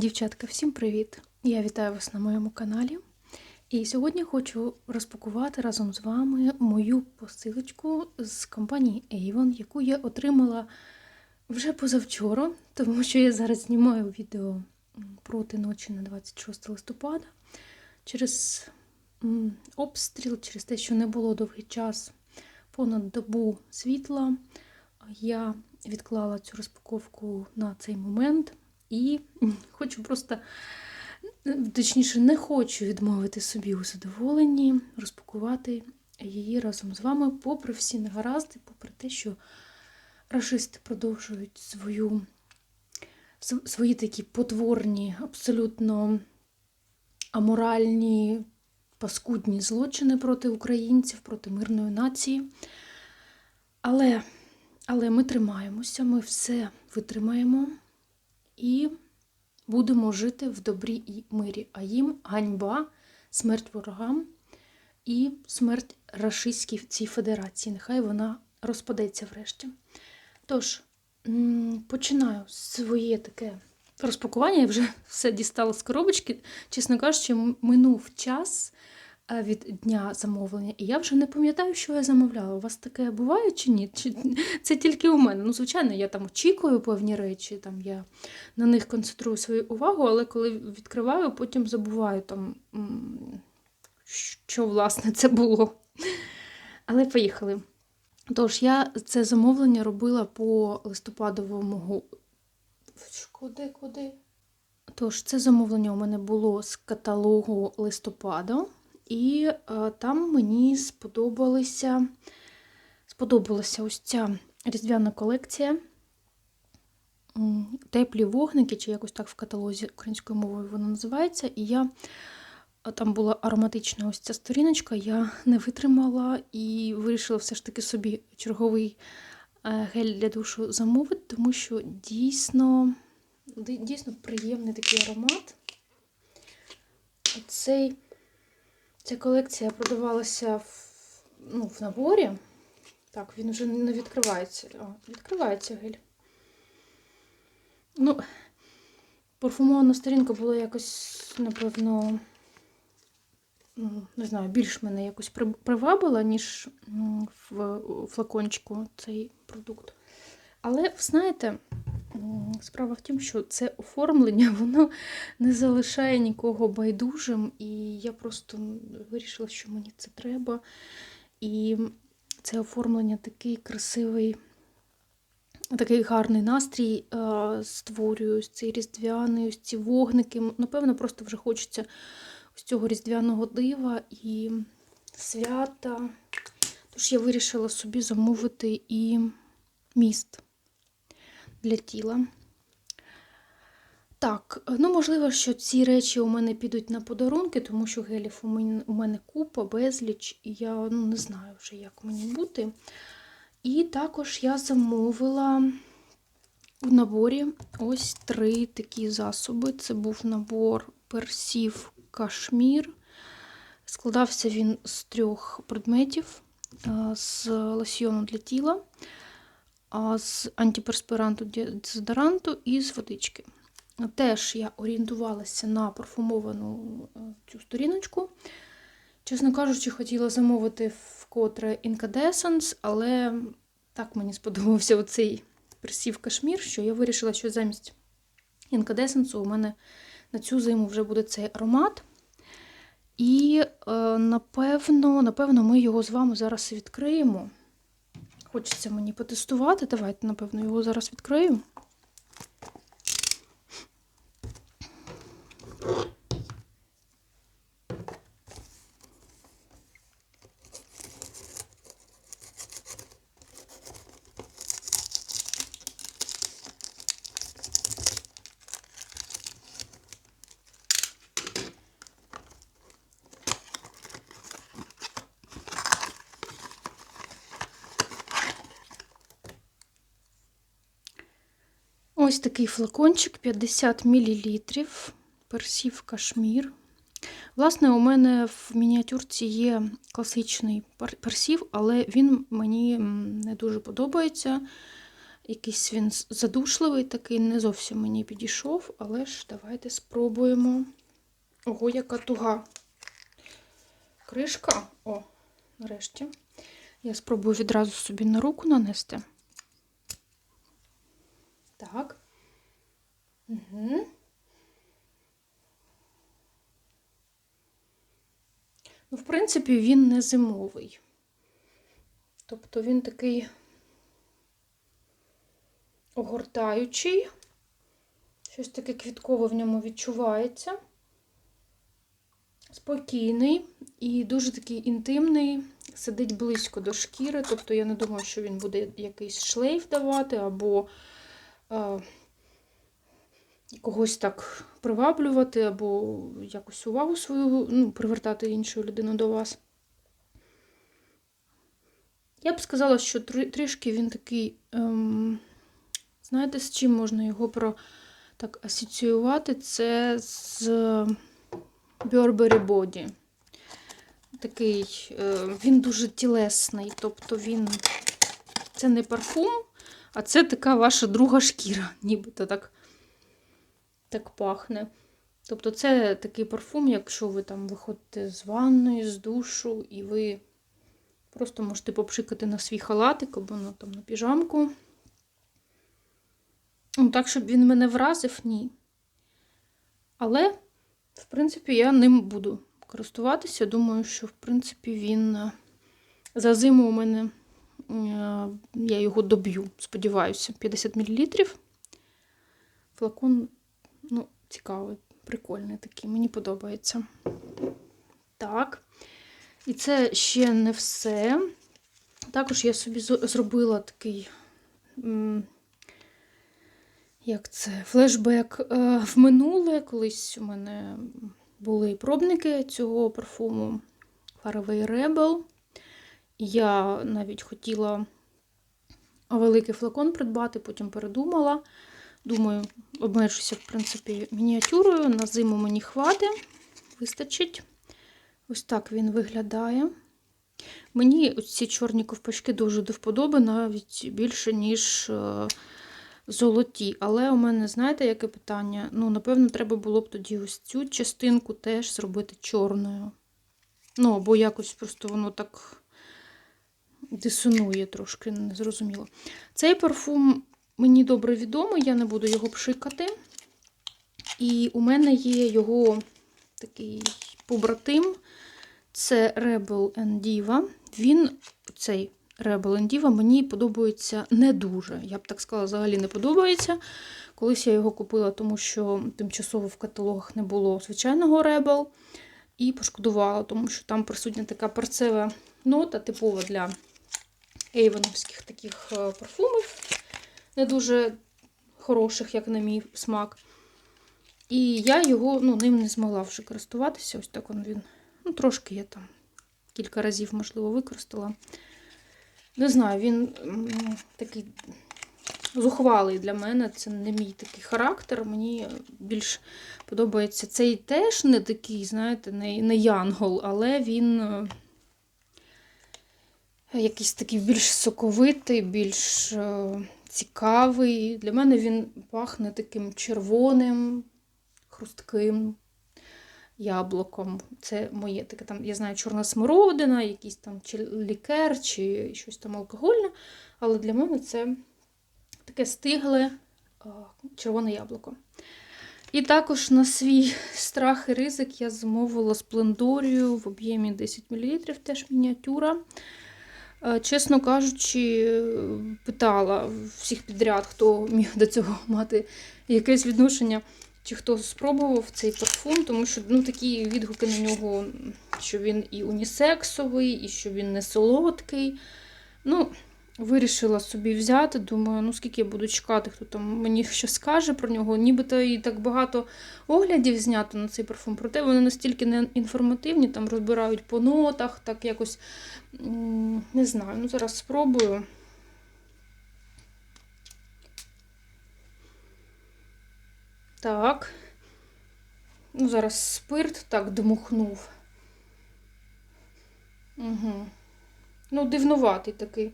Дівчатка, всім привіт! Я вітаю вас на моєму каналі. І сьогодні хочу розпакувати разом з вами мою посилочку з компанії Avon, яку я отримала вже позавчора, тому що я зараз знімаю відео проти ночі на 26 листопада. Через обстріл, через те, що не було довгий час, понад добу світла, я відклала цю розпаковку на цей момент. І хочу просто, точніше, не хочу відмовити собі у задоволенні розпакувати її разом з вами, попри всі негаразди, попри те, що рашисти продовжують свою, свої такі потворні, абсолютно аморальні, паскудні злочини проти українців, проти мирної нації. Але, але ми тримаємося, ми все витримаємо і будемо жити в добрі і мирі. А їм ганьба, смерть ворогам і смерть Рашистській цій федерації. Нехай вона розпадеться врешті. Тож, починаю своє таке розпакування. Я вже все дістала з коробочки. Чесно кажучи, минув час від дня замовлення, і я вже не пам'ятаю, що я замовляла. У вас таке буває чи ні? Чи це тільки у мене? Ну, звичайно, я там очікую певні речі, там я на них концентрую свою увагу, але коли відкриваю, потім забуваю там, що власне це було. Але поїхали. Тож, я це замовлення робила по листопадовому. Куди, куди? Тож, це замовлення у мене було з каталогу листопада, і е, там мені сподобалися, сподобалася ось ця різдвяна колекція. Теплі вогники, чи якось так в каталозі українською мовою воно називається. І я там була ароматична ось ця сторіночка, я не витримала і вирішила все ж таки собі черговий е, гель для душу замовити, тому що дійсно, дійсно приємний такий аромат. Цей, ця колекція продавалася в, ну, в наборі. Так, він вже не відкривається. О, відкривається гель. Ну, парфумована сторінка була якось, напевно, не знаю, більш мене якось привабила, ніж в флакончику цей продукт. Але, знаєте, справа в тім, що це оформлення, воно не залишає нікого байдужим, і я просто вирішила, що мені це треба. І це оформлення такий красивий, такий гарний настрій створює ось цей різдвяний, ось ці вогники. Напевно, просто вже хочеться ось цього різдвяного дива і свята. Тож я вирішила собі замовити і міст для тіла. Так, ну можливо, що ці речі у мене підуть на подарунки, тому що гелів у мене, купа, безліч, і я ну, не знаю вже, як мені бути. І також я замовила в наборі ось три такі засоби. Це був набор персів кашмір. Складався він з трьох предметів: з лосьйону для тіла, з антиперспиранту дезодоранту і з водички. Теж я орієнтувалася на парфумовану е, цю сторіночку. Чесно кажучи, хотіла замовити вкотре Incandescence, але так мені сподобався оцей персів кашмір, що я вирішила, що замість Incandescence у мене на цю зиму вже буде цей аромат. І е, напевно, напевно, ми його з вами зараз відкриємо. Хочеться мені потестувати. Давайте, напевно, його зараз відкрию. Ось такий флакончик 50 мл, персів кашмір. Власне, у мене в мініатюрці є класичний персів, але він мені не дуже подобається. Якийсь він задушливий, такий не зовсім мені підійшов, але ж давайте спробуємо. Ого, яка туга. Кришка. О, нарешті. Я спробую відразу собі на руку нанести. Так. Ну, в принципі, він не зимовий. Тобто він такий огортаючий. Щось таке квіткове в ньому відчувається. Спокійний і дуже такий інтимний, сидить близько до шкіри. Тобто я не думаю, що він буде якийсь шлейф давати або е, когось так приваблювати, або якось увагу свою ну, привертати іншу людину до вас. Я б сказала, що трі- трішки він такий, ем, знаєте, з чим можна його про так асоціювати? Це з Burberry Body. Такий, е, він дуже тілесний, тобто він це не парфум, а це така ваша друга шкіра, нібито так, так пахне. Тобто це такий парфум, якщо ви там виходите з ванної, з душу, і ви просто можете попшикати на свій халатик або ну, там, на піжамку. Ну, так, щоб він мене вразив, ні. Але, в принципі, я ним буду користуватися. Думаю, що, в принципі, він е, за зиму у мене е, я його доб'ю, сподіваюся, 50 мл. Флакон, ну, цікавий, прикольний такий, мені подобається. Так. І це ще не все. Також я собі зробила такий. Як це? Флешбек е, в минуле. Колись у мене були пробники цього парфуму Faraway Rebel. Я навіть хотіла великий флакон придбати, потім передумала. Думаю, обмежуся, в принципі, мініатюрою. На зиму мені хватить, вистачить. Ось так він виглядає. Мені ці чорні ковпачки дуже до вподоби, навіть більше, ніж е, золоті. Але у мене, знаєте, яке питання? Ну, напевно, треба було б тоді ось цю частинку теж зробити чорною. Ну, або якось просто воно так дисонує трошки, незрозуміло. Цей парфум мені добре відомий, я не буду його пшикати. І у мене є його такий побратим. Це Rebel and Diva. Він, цей Rebel and Diva, мені подобається не дуже. Я б так сказала, взагалі не подобається. Колись я його купила, тому що тимчасово в каталогах не було звичайного Rebel. І пошкодувала, тому що там присутня така перцева нота, типова для ейвоновських таких е, парфумів. Не дуже хороших, як на мій смак. І я його ну, ним не змогла вже користуватися. Ось так он він. Ну, трошки я там кілька разів, можливо, використала. Не знаю, він такий зухвалий для мене. Це не мій такий характер. Мені більш подобається цей теж не такий, знаєте, не, не янгол, але він е, якийсь такий більш соковитий, більш е, цікавий. Для мене він пахне таким червоним, хрустким яблуком. Це моє таке там, я знаю, чорна смородина, якийсь там чи лікер, чи щось там алкогольне. Але для мене це таке стигле червоне яблуко. І також на свій страх і ризик я замовила сплендорію в об'ємі 10 мл, теж мініатюра. Е, Чесно кажучи, питала всіх підряд, хто міг до цього мати якесь відношення, чи хто спробував цей парфум, тому що ну, такі відгуки на нього, що він і унісексовий, і що він не солодкий. Ну, вирішила собі взяти. Думаю, ну скільки я буду чекати, хто там мені що скаже про нього. Нібито і так багато оглядів знято на цей парфум, проте вони настільки не інформативні, там розбирають по нотах, так якось не знаю. Ну, зараз спробую. Так. Ну, зараз спирт так дмухнув. Угу. Ну, дивнуватий такий.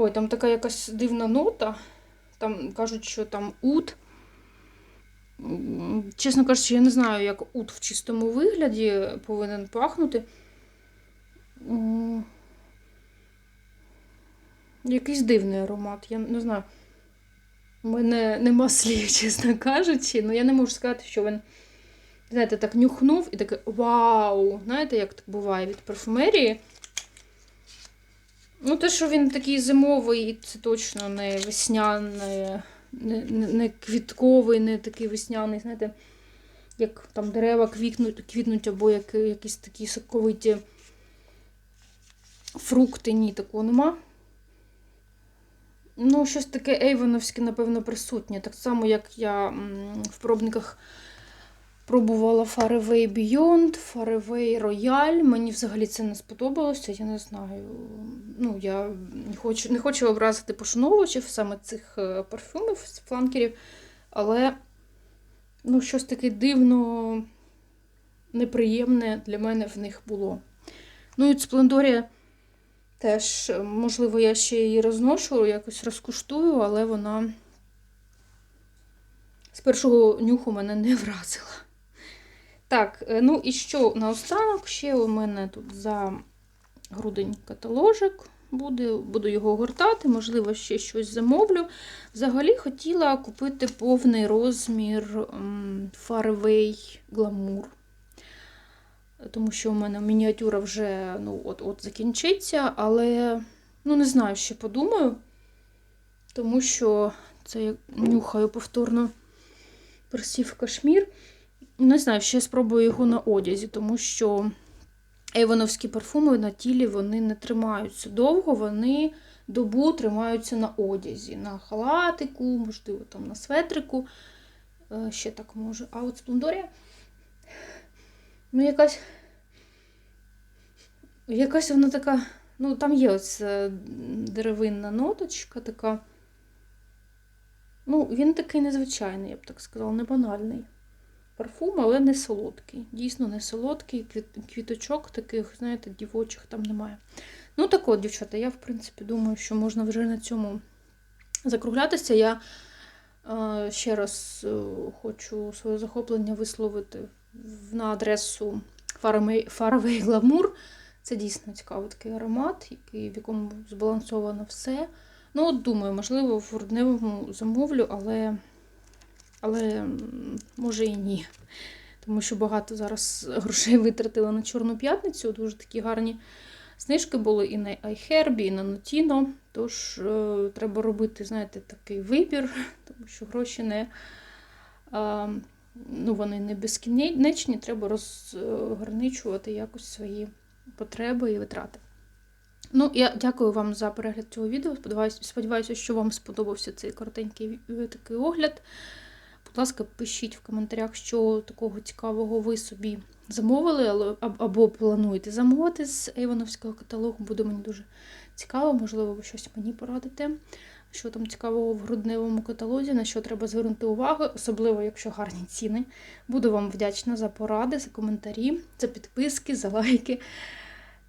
Ой, там така якась дивна нота. Там кажуть, що там ут. Чесно кажучи, я не знаю, як ут в чистому вигляді повинен пахнути. Якийсь дивний аромат. Я не знаю. У мене нема слів, чесно кажучи. Ну я не можу сказати, що він, знаєте, так нюхнув і таке вау! Знаєте, як так буває від парфумерії. Ну, те, що він такий зимовий, це точно не весняний, не, не, не квітковий, не такий весняний, знаєте, як там дерева квітнуть, квітнуть або як, якісь такі соковиті фрукти. Ні, такого нема. Ну, щось таке ейвоновське, напевно, присутнє. Так само, як я в пробниках пробувала Faraway Beyond, Faraway Royal. Мені взагалі це не сподобалося, я не знаю. Ну, я не хочу, не хочу образити пошановувачів саме цих е, парфюмів фланкерів, але ну, щось таке дивно неприємне для мене в них було. Ну і Сплендорія теж, е, можливо, я ще її розношу, якось розкуштую, але вона з першого нюху мене не вразила. Так, е, ну і що наостанок? Ще у мене тут за грудень каталожик буде, буду його гортати, можливо, ще щось замовлю. Взагалі хотіла купити повний розмір Faraway Glamour. Тому що у мене мініатюра вже ну, от, от закінчиться, але ну, не знаю, ще подумаю, тому що це я нюхаю повторно персів кашмір. Не знаю, ще спробую його на одязі, тому що ейвоновські парфуми на тілі вони не тримаються довго, вони добу тримаються на одязі, на халатику, можливо, там на светрику. Е, Ще так може. А от Сплендорія, ну, якась. Якась вона така. Ну, там є ось е, деревинна ноточка така. Ну, він такий незвичайний, я б так сказала, не банальний парфум, але не солодкий. Дійсно, не солодкий. Квіточок таких, знаєте, дівочих там немає. Ну, так от, дівчата, я, в принципі, думаю, що можна вже на цьому закруглятися. Я е, ще раз е, хочу своє захоплення висловити на адресу Faraway Glamour. Це дійсно цікавий такий аромат, який, в якому збалансовано все. Ну, от думаю, можливо, в грудневому замовлю, але, але може і ні. Тому що багато зараз грошей витратила на Чорну п'ятницю. Дуже такі гарні знижки були і на iHerb, і на Notino. Тож е, треба робити, знаєте, такий вибір, тому що гроші не. Е, ну, вони не безкінечні, треба розграничувати якось свої потреби і витрати. Ну, я дякую вам за перегляд цього відео. Сподіваюся, сподіваюся, що вам сподобався цей коротенький такий огляд. Будь ласка, пишіть в коментарях, що такого цікавого ви собі замовили, або плануєте замовити з Ейвоновського каталогу. Буде мені дуже цікаво, можливо, ви щось мені порадите. Що там цікавого в грудневому каталозі, на що треба звернути увагу, особливо якщо гарні ціни. Буду вам вдячна за поради, за коментарі, за підписки, за лайки.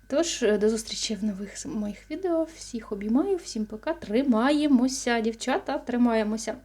Тож, до зустрічі в нових моїх відео. Всіх обіймаю, всім пока. Тримаємося, дівчата, тримаємося.